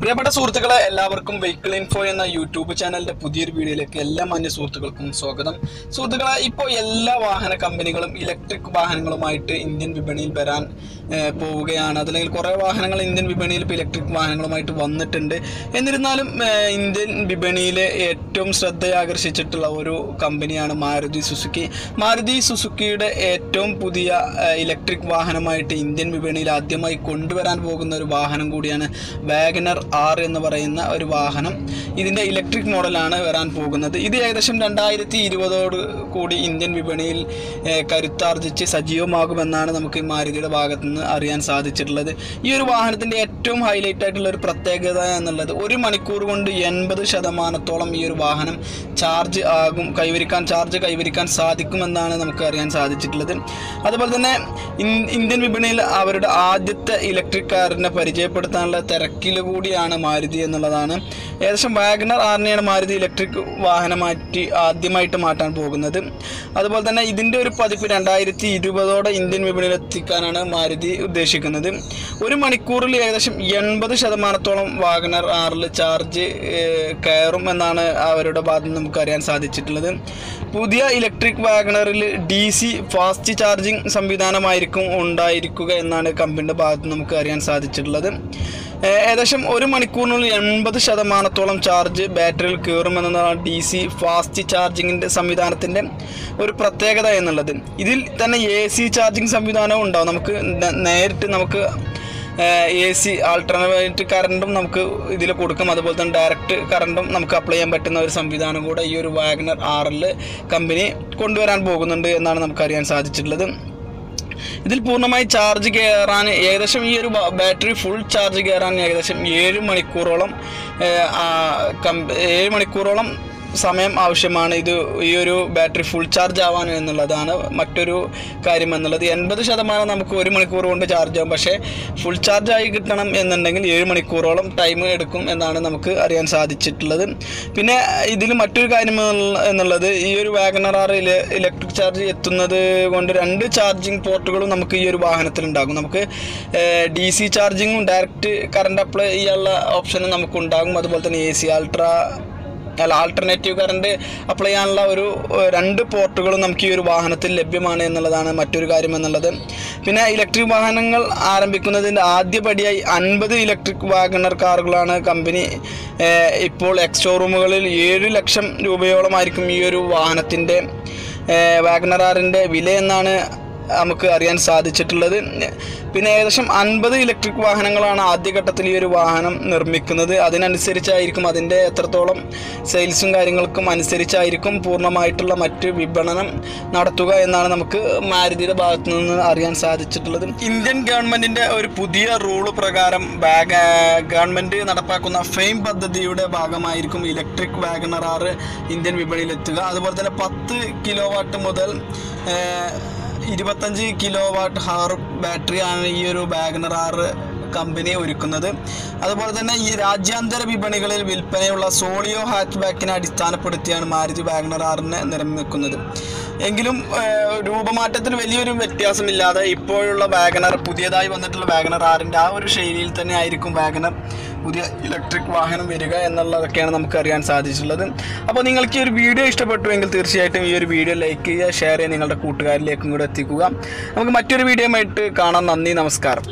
പ്രിയപ്പെട്ട സുഹൃത്തുക്കളെ എല്ലാവർക്കും വെഹിക്കിൾ ഇൻഫോ എന്ന യൂട്യൂബ് ചാനലിന്റെ പുതിയൊരു വീഡിയോയിലേക്ക് എല്ലാ മാന്യ സുഹൃത്തുക്കൾക്കും സ്വാഗതം. സുഹൃത്തുക്കളെ ഇപ്പോൾ എല്ലാ വാഹന കമ്പനികളും ഇലക്ട്രിക് വാഹനങ്ങളുമായിട്ട് ഇന്ത്യൻ വിപണിയിൽ വരാൻ പോവുകയാണ്. അതല്ലെങ്കിൽ കുറേ വാഹനങ്ങൾ ഇന്ത്യൻ വിപണിയിൽ ഇപ്പോൾ ഇലക്ട്രിക് വാഹനങ്ങളുമായിട്ട് വന്നിട്ടുണ്ട്. എന്നിരുന്നാലും ഇന്ത്യൻ വിപണിയിലെ ഏറ്റവും ശ്രദ്ധയാകർഷിച്ചിട്ടുള്ള ഒരു കമ്പനിയാണ് മാരുതി സുസുക്കി. മാരുതി സുസുക്കിയുടെ ഏറ്റവും പുതിയ ഇലക്ട്രിക് വാഹനമായിട്ട് ഇന്ത്യൻ വിപണിയിൽ ആദ്യമായി കൊണ്ടുവരാൻ പോകുന്ന ഒരു വാഹനം കൂടിയാണ് വാഗനർ ആർ എന്ന് പറയുന്ന ഒരു വാഹനം ഇതിന്റെ ഇലക്ട്രിക് മോഡലാണ് വരാൻ പോകുന്നത്. ഇത് ഏകദേശം രണ്ടായിരത്തി ഇരുപതോട് കൂടി ഇന്ത്യൻ വിപണിയിൽ കരുത്താർജിച്ച് സജീവമാകുമെന്നാണ് നമുക്ക് മാരുതിയുടെ ഭാഗത്തു നിന്ന് അറിയാൻ സാധിച്ചിട്ടുള്ളത്. ഈ ഒരു വാഹനത്തിന്റെ ഏറ്റവും ഹൈലൈറ്റ് ആയിട്ടുള്ള ഒരു പ്രത്യേകത എന്നുള്ളത് ഒരു മണിക്കൂർ കൊണ്ട് എൺപത് ശതമാനത്തോളം ഈ ഒരു വാഹനം ചാർജ് ആകും കൈവരിക്കാൻ ചാർജ് കൈവരിക്കാൻ സാധിക്കുമെന്നാണ് നമുക്ക് അറിയാൻ സാധിച്ചിട്ടുള്ളത്. അതുപോലെ തന്നെ ഇന്ത്യൻ വിപണിയിൽ അവരുടെ ആദ്യത്തെ ഇലക്ട്രിക് കാറിനെ പരിചയപ്പെടുത്താനുള്ള തിരക്കിൽ കൂടിയാണ് മാരുതി എന്നുള്ളതാണ്. ഏകദേശം വാഗ്നർ ആറിനെയാണ് മാരുതി ഇലക്ട്രിക് വാഹനം മാറ്റി ആദ്യമായിട്ട് മാറ്റാൻ പോകുന്നത്. അതുപോലെ തന്നെ ഇതിന്റെ ഒരു പതിപ്പ് രണ്ടായിരത്തി ഇരുപതോടെ ഇന്ത്യൻ വിപണിയിൽ എത്തിക്കാനാണ് മാരുതി ഉദ്ദേശിക്കുന്നത്. ഒരു മണിക്കൂറിൽ ഏകദേശം എൺപത് ശതമാനത്തോളം വാഗ്നർ ആറിൽ ചാർജ് കയറും എന്നാണ് അവരുടെ ഭാഗത്ത് നമുക്കറിയാൻ സാധിച്ചിട്ടുള്ളത്. പുതിയ ഇലക്ട്രിക് വാഗ്നറിൽ ഡി സി ഫാസ്റ്റ് ചാർജിങ് സംവിധാനമായിരിക്കും ഉണ്ടായിരിക്കുക എന്നാണ് കമ്പനിയുടെ ഭാഗത്ത് നമുക്ക് അറിയാൻ സാധിച്ചിട്ടുള്ളത്. ഏകദേശം ഒരു മണിക്കൂറിനുള്ളിൽ എൺപത് ശതമാനത്തോളം ചാർജ് ബാറ്ററിയിൽ കയറുമെന്നതാണ് ഡി സി ഫാസ്റ്റ് ചാർജിങ്ങിന്റെ സംവിധാനത്തിന്റെ ഒരു പ്രത്യേകത എന്നുള്ളത്. ഇതിൽ തന്നെ എ സി ചാർജിങ് സംവിധാനവും ഉണ്ടാവും. നമുക്ക് നേരിട്ട് നമുക്ക് എ സി ആൾട്ടർനേറ്റ് കറണ്ടും നമുക്ക് ഇതിൽ കൊടുക്കും. അതുപോലെ തന്നെ ഡയറക്റ്റ് കറണ്ടും നമുക്ക് അപ്ലൈ ചെയ്യാൻ പറ്റുന്ന ഒരു സംവിധാനം കൂടെ ഈ ഒരു വാഗ്നർ ആറിൽ കമ്പനി കൊണ്ടുവരാൻ പോകുന്നുണ്ട് എന്നാണ് നമുക്കറിയാൻ സാധിച്ചിട്ടുള്ളത്. ഇതിൽ പൂർണമായി ചാർജ് കയറാൻ ഏകദേശം ഈ ഒരു ബാറ്ററി ഫുൾ ചാർജ് കയറാൻ ഏകദേശം ഏഴ് മണിക്കൂറോളം ഏഴ് മണിക്കൂറോളം സമയം ആവശ്യമാണ്. ഇത് ഈ ഒരു ബാറ്ററി ഫുൾ ചാർജ് ആവാൻ എന്നുള്ളതാണ് മറ്റൊരു കാര്യം എന്നുള്ളത്. എൺപത് ശതമാനം നമുക്ക് ഒരു മണിക്കൂർ കൊണ്ട് ചാർജ് ആവും. പക്ഷേ ഫുൾ ചാർജ് ആയി കിട്ടണം എന്നുണ്ടെങ്കിൽ ഏഴ് മണിക്കൂറോളം ടൈം എടുക്കും എന്നാണ് നമുക്ക് അറിയാൻ സാധിച്ചിട്ടുള്ളത്. പിന്നെ ഇതിൽ മറ്റൊരു കാര്യം എന്നുള്ളത് ഈ ഒരു വാഗണർ ആറിൽ ഇലക്ട്രിക് ചാർജ് എത്തുന്നത് കൊണ്ട് രണ്ട് ചാർജിങ് പോർട്ടുകളും നമുക്ക് ഈ ഒരു വാഹനത്തിൽ ഉണ്ടാകും. നമുക്ക് ഡി സി ചാർജിങ്ങും ഡയറക്റ്റ് കറണ്ട് അപ്ലൈ ചെയ്യാനുള്ള ഓപ്ഷനും നമുക്ക് ഉണ്ടാകും. അതുപോലെ തന്നെ എ സി അൾട്രാ അല്ല ആൾട്ടർനേറ്റീവ് കറണ്ട് അപ്ലൈ ചെയ്യാനുള്ള ഒരു രണ്ട് പോർട്ടുകളും നമുക്ക് ഈ ഒരു വാഹനത്തിൽ ലഭ്യമാണ് എന്നുള്ളതാണ് മറ്റൊരു കാര്യം എന്നുള്ളത്. പിന്നെ ഇലക്ട്രിക് വാഹനങ്ങൾ ആരംഭിക്കുന്നതിന്റെ ആദ്യപടിയായി അൻപത് ഇലക്ട്രിക് വാഗണർ കാറുകളാണ് കമ്പനി ഇപ്പോൾ എക്സ് ഷോറൂമുകളിൽ ഏഴ് ലക്ഷം രൂപയോളമായിരിക്കും ഈ ഒരു വാഹനത്തിന്റെ വാഗണർ ആറിന്റെ വില എന്നാണ് നമുക്ക് അറിയാൻ സാധിച്ചിട്ടുള്ളത്. പിന്നെ ഏകദേശം അൻപത് ഇലക്ട്രിക് വാഹനങ്ങളാണ് ആദ്യഘട്ടത്തിൽ ഈ ഒരു വാഹനം നിർമ്മിക്കുന്നത്. അതിനനുസരിച്ചായിരിക്കും അതിന്റെ എത്രത്തോളം സെയിൽസും കാര്യങ്ങൾക്കും അനുസരിച്ചായിരിക്കും പൂർണമായിട്ടുള്ള മറ്റ് വിപണനം നടത്തുക എന്നാണ് നമുക്ക് മാരുതിയുടെ ഭാഗത്തു നിന്ന് അറിയാൻ സാധിച്ചിട്ടുള്ളത്. ഇന്ത്യൻ ഗവൺമെന്റിന്റെ ഒരു പുതിയ റൂൾ പ്രകാരം ബാഗ് ഗവൺമെന്റ് നടപ്പാക്കുന്ന ഫെയിം പദ്ധതിയുടെ ഭാഗമായിരിക്കും ഇലക്ട്രിക് വാഗണർ ആറ് ഇന്ത്യൻ വിപണിയിലെത്തുക. അതുപോലെ തന്നെ പത്ത് കിലോ വാട്ട് മുതൽ ഇരുപത്തഞ്ച് കിലോ വാട്ട് ഹവർ ബാറ്ററിയാണ് ഈ ഒരു വാഗണർ ആറ് കമ്പനി ഒരുക്കുന്നത്. അതുപോലെ തന്നെ ഈ രാജ്യാന്തര വിപണികളിൽ വിൽപ്പനയുള്ള സോളിയോ ഹാച്ച് ബാക്കിനെ അടിസ്ഥാനപ്പെടുത്തിയാണ് മാരുതി വാഗണർ ആറിനെ നിർമ്മിക്കുന്നത് എങ്കിലും രൂപമാറ്റത്തിൽ വലിയൊരു വ്യത്യാസമില്ലാതെ ഇപ്പോഴുള്ള വാഗണർ പുതിയതായി വന്നിട്ടുള്ള വാഗണർ ആറിന്റെ ആ ഒരു ശൈലിയിൽ തന്നെ ആയിരിക്കും വാഗണർ. പുതിയ ഇലക്ട്രിക് വാഹനം വരിക എന്നുള്ളതൊക്കെയാണ് നമുക്ക് അറിയാൻ സാധിച്ചിട്ടുള്ളത്. അപ്പോൾ നിങ്ങൾക്ക് ഈ ഒരു വീഡിയോ ഇഷ്ടപ്പെട്ടുവെങ്കിൽ തീർച്ചയായിട്ടും ഈ ഒരു വീഡിയോ ലൈക്ക് ചെയ്യുക ഷെയർ ചെയ്യുക നിങ്ങളുടെ കൂട്ടുകാരിലേക്കും കൂടെ എത്തിക്കുക. നമുക്ക് മറ്റൊരു വീഡിയോ ആയിട്ട് കാണാം. നന്ദി നമസ്കാരം.